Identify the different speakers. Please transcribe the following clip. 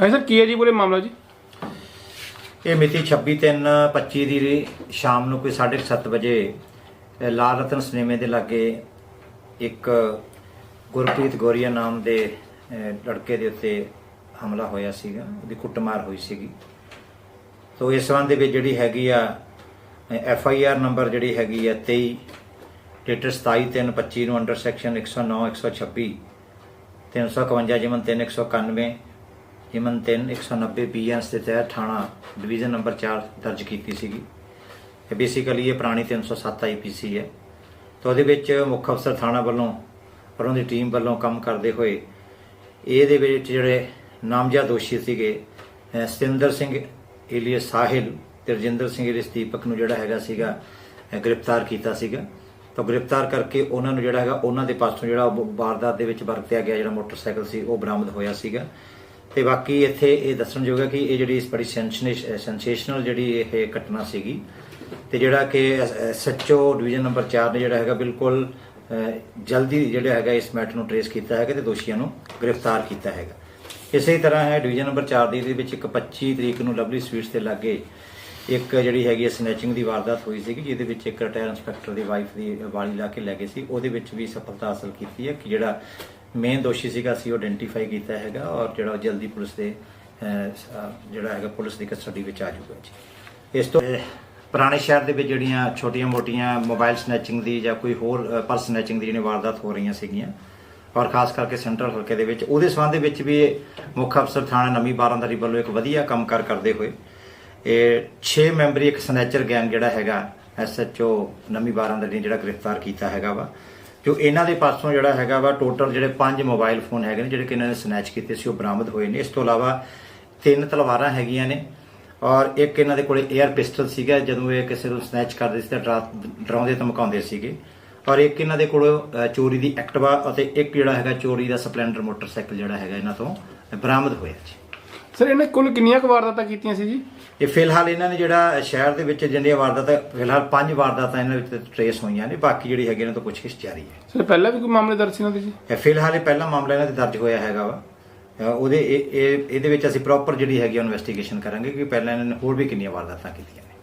Speaker 1: ਹਾਂਜੀ ਸਰ ਕੀ ਹੈ ਜੀ ਪੂਰੇ ਮਾਮਲਾ ਜੀ?
Speaker 2: ਇਹ ਮਿਤੀ 26/3/25 ਦੀ ਸ਼ਾਮ ਨੂੰ ਕੋਈ 7:30 ਵਜੇ ਅ, ਲਾਲ ਰਤਨ ਸਿਨੇਮੇ ਦੇ ਲਾਗੇ ਇੱਕ ਗੁਰਪ੍ਰੀਤ ਗੋਰੀਆ ਨਾਮ ਦੇ ਅ, ਲੜਕੇ ਦੇ ਉੱਤੇ ਹਮਲਾ ਹੋਇਆ ਸੀਗਾ। ਉਹਦੀ ਕੁੱਟਮਾਰ ਹੋਈ ਸੀਗੀ। ਤੋ ਇਸ ਸੰਬੰਧ ਦੇ ਵਿੱਚ ਜਿਹੜੀ ਹੈਗੀ ਆ ਐਫ ਆਈ ਆਰ ਨੰਬਰ ਜਿਹੜੀ ਹੈਗੀ ਆ 23 ਡੇਟਡ 27/3/25 ਨੂੰ ਅੰਡਰ ਸੈਕਸ਼ਨ 109 126 351 ਜਿਮਨ 3 191 ਜਿਮਨ 3 190 ਬੀਐਨਸ ਦੇ ਤਹਿਤ ਥਾਣਾ ਡਿਵੀਜ਼ਨ ਨੰਬਰ 4 ਦਰਜ ਕੀਤੀ ਸੀਗੀ। ਇਹ ਬੇਸਿਕਲੀ ਇਹ ਪੁਰਾਣੀ 307 ਆਈਪੀਸੀ ਹੈ। ਤਾਂ ਉਹਦੇ ਵਿੱਚ ਮੁੱਖ ਅਫਸਰ ਥਾਣਾ ਵੱਲੋਂ ਔਰ ਉਹਦੀ ਟੀਮ ਵੱਲੋਂ ਕੰਮ ਕਰਦੇ ਹੋਏ ਇਹਦੇ ਵਿੱਚ ਜਿਹੜੇ ਨਾਮਜ਼ਦ ਦੋਸ਼ੀ ਸੀਗੇ ਸਤਿੰਦਰ ਸਿੰਘ ਏਲੀਅਸ ਸਾਹਿਲ ਤੇ ਰਜਿੰਦਰ ਸਿੰਘ ਏਲੀਅਸ ਦੀਪਕ ਨੂੰ ਜਿਹੜਾ ਹੈਗਾ ਸੀਗਾ ਗ੍ਰਿਫਤਾਰ ਕੀਤਾ ਸੀਗਾ। ਤਾਂ ਗ੍ਰਿਫਤਾਰ ਕਰਕੇ ਉਹਨਾਂ ਨੂੰ ਜਿਹੜਾ ਹੈਗਾ, ਉਹਨਾਂ ਦੇ ਪਾਸੋਂ ਜਿਹੜਾ ਉਹ ਵਾਰਦਾਤ ਦੇ ਵਿੱਚ ਵਰਤਿਆ ਗਿਆ ਜਿਹੜਾ ਮੋਟਰਸਾਈਕਲ ਸੀ, ਉਹ ਬਰਾਮਦ ਹੋਇਆ ਸੀਗਾ। ਤੇ ਬਾਕੀ ਇੱਥੇ ਇਹ ਦੱਸਣਯੋਗ ਹੈ ਕਿ ਇਹ ਜਿਹੜੀ ਬੜੀ ਸੈਂਸੇਸ਼ਨਲ ਜਿਹੜੀ ਇਹ ਘਟਨਾ ਸੀਗੀ ਤੇ ਜਿਹੜਾ ਕਿ ਐਸਐਚਓ ਡਿਵੀਜ਼ਨ ਨੰਬਰ 4 ਨੇ ਜਿਹੜਾ ਹੈਗਾ ਬਿਲਕੁਲ ਜਲਦੀ ਜਿਹੜਾ ਹੈਗਾ ਇਸ ਮੈਟਰ ਨੂੰ ਟਰੇਸ ਕੀਤਾ ਹੈਗਾ ਤੇ ਦੋਸ਼ੀਆਂ ਨੂੰ ਗ੍ਰਿਫਤਾਰ ਕੀਤਾ ਹੈਗਾ। ਇਸੇ ਤਰ੍ਹਾਂ ਹੈ ਡਿਵੀਜ਼ਨ ਨੰਬਰ 4 ਦੀ ਦੇ ਵਿੱਚ ਇੱਕ 25 ਤਰੀਕ ਨੂੰ ਲਵਲੀ ਸਵੀਟਸ ਦੇ ਲਾਗੇ ਇੱਕ ਜਿਹੜੀ ਹੈਗੀ ਸਨੈਚਿੰਗ ਦੀ ਵਾਰਦਾਤ ਹੋਈ ਸੀਗੀ, ਜਿਹਦੇ ਵਿੱਚ ਇੱਕ ਰਿਟਾਇਰ ਇੰਸਪੈਕਟਰ ਦੀ ਵਾਈਫ ਦੀ ਵਾਲੀ ਲਾ ਕੇ ਲੈ ਗਏ ਸੀ। ਉਹਦੇ ਵਿੱਚ ਵੀ ਸਫਲਤਾ ਹਾਸਲ ਕੀਤੀ ਹੈ ਕਿ ਜਿਹੜਾ ਮੇਨ ਦੋਸ਼ੀ ਸੀਗਾ, ਅਸੀਂ ਉਹ ਆਇਡੈਂਟੀਫਾਈ ਕੀਤਾ ਹੈਗਾ ਔਰ ਜਿਹੜਾ ਉਹ ਜਲਦੀ ਪੁਲਿਸ ਦੇ ਜਿਹੜਾ ਹੈਗਾ ਪੁਲਿਸ ਦੀ ਕਸਟਡੀ ਵਿੱਚ ਆ ਜਾਊਗਾ ਜੀ। ਇਸ ਤੋਂ ਪੁਰਾਣੇ ਸ਼ਹਿਰ ਦੇ ਵਿੱਚ ਜਿਹੜੀਆਂ ਛੋਟੀਆਂ-ਮੋਟੀਆਂ ਮੋਬਾਈਲ ਸਨੈਚਿੰਗ ਦੀ ਜਾਂ ਕੋਈ ਹੋਰ ਪਰਸ ਸਨੈਚਿੰਗ ਦੀ ਜਿਹੜੀਆਂ ਵਾਰਦਾਤ ਹੋ ਰਹੀਆਂ ਸੀਗੀਆਂ ਔਰ ਖਾਸ ਕਰਕੇ ਸੈਂਟਰਲ ਹਲਕੇ ਦੇ ਵਿੱਚ, ਉਹਦੇ ਸੰਬੰਧ ਦੇ ਵਿੱਚ ਵੀ ਮੁੱਖ ਅਫਸਰ ਥਾਣਾ ਨਵੀਂ ਬਾਰਾਂਦਰੀ ਵੱਲੋਂ ਇੱਕ ਵਧੀਆ ਕੰਮ ਕਾਰ ਕਰਦੇ ਹੋਏ, ਇਹ 6 ਮੈਂਬਰੀ ਇੱਕ ਸਨੈਚਰ ਗੈਂਗ ਜਿਹੜਾ ਹੈਗਾ ਐਸਐਚਓ ਨਵੀਂ ਬਾਰਾਂਦਰੀ ਨੇ ਜਿਹੜਾ ਗ੍ਰਿਫਤਾਰ ਕੀਤਾ ਹੈਗਾ ਵਾ। ਜੋ ਇਹਨਾਂ ਦੇ ਪਾਸੋਂ ਜਿਹੜਾ ਹੈਗਾ ਵਾ ਟੋਟਲ ਜਿਹੜੇ 5 ਮੋਬਾਈਲ ਫੋਨ ਹੈਗੇ ਨੇ, ਜਿਹੜੇ ਕਿ ਇਹਨਾਂ ਨੇ ਸਨੈਚ ਕੀਤੇ ਸੀ, ਉਹ ਬਰਾਮਦ ਹੋਏ ਨੇ। ਇਸ ਤੋਂ ਇਲਾਵਾ ਤਿੰਨ ਤਲਵਾਰਾਂ ਹੈਗੀਆਂ ਨੇ ਔਰ ਇੱਕ ਇਹਨਾਂ ਦੇ ਕੋਲੇ 에ਅਰ ਪਿਸਟਲ ਸੀਗਾ, ਜਦੋਂ ਇਹ ਕਿਸੇ ਨੂੰ ਸਨੈਚ ਕਰਦੇ ਸੀ ਤਾਂ ਡਰਾ- ਡਰਾਉਂਦੇ ਧਮਕਾਉਂਦੇ ਸੀਗੇ। ਔਰ ਇੱਕ ਇਹਨਾਂ ਦੇ ਕੋਲ ਚੋਰੀ ਦੀ ਐਕਟਿਵਾ ਅਤੇ ਇੱਕ ਜਿਹੜਾ ਹੈਗਾ ਚੋਰੀ ਦਾ ਸਪਲੈਂਡਰ ਮੋਟਰਸਾਈਕਲ ਜਿਹੜਾ ਹੈਗਾ ਇਹਨਾਂ ਤੋਂ ਬਰਾਮਦ ਹੋਇਆ ਜੀ।
Speaker 1: ਸਰ ਇਹਨੇ ਕੁੱਲ ਕਿੰਨੀਆਂ ਕੁ ਵਾਰਦਾਤਾਂ ਕੀਤੀਆਂ ਸੀ ਜੀ?
Speaker 2: ਇਹ ਫਿਲਹਾਲ ਇਹਨਾਂ ਨੇ ਜਿਹੜਾ ਸ਼ਹਿਰ ਦੇ ਵਿੱਚ ਜਿਹੜੀਆਂ ਵਾਰਦਾਤਾਂ ਫਿਲਹਾਲ ਪੰਜ ਵਾਰਦਾਤਾਂ ਇਹਨਾਂ ਵਿੱਚ ਟਰੇਸ ਹੋਈਆਂ ਨੇ ਬਾਕੀ ਜਿਹੜੀ ਹੈਗੀ ਇਹਨਾਂ ਤੋਂ ਪੁੱਛਗਿੱਛ ਜਾਰੀ ਹੈ।
Speaker 1: ਸਰ ਪਹਿਲਾਂ ਵੀ ਕੋਈ ਮਾਮਲੇ ਦਰਜ ਸੀ ਇਹਨਾਂ ਦੇ ਜੀ?
Speaker 2: ਇਹ ਫਿਲਹਾਲ ਇਹ ਪਹਿਲਾ ਮਾਮਲਾ ਇਹਨਾਂ ਤੇ ਦਰਜ ਹੋਇਆ ਹੈਗਾ ਵਾ। ਅ, ਉਹਦੇ ਇਹ ਇਹ- ਇਹਦੇ ਵਿੱਚ ਅਸੀਂ ਪ੍ਰੋਪਰ ਜਿਹੜੀ ਹੈਗੀ ਇਨਵੈਸਟੀਗੇਸ਼ਨ ਕਰਾਂਗੇ ਕਿ ਪਹਿਲਾਂ ਇਹਨਾਂ ਨੇ ਹੋਰ ਵੀ ਕਿੰਨੀਆਂ ਵਾਰਦਾਤਾਂ ਕੀਤੀਆਂ ਨੇ।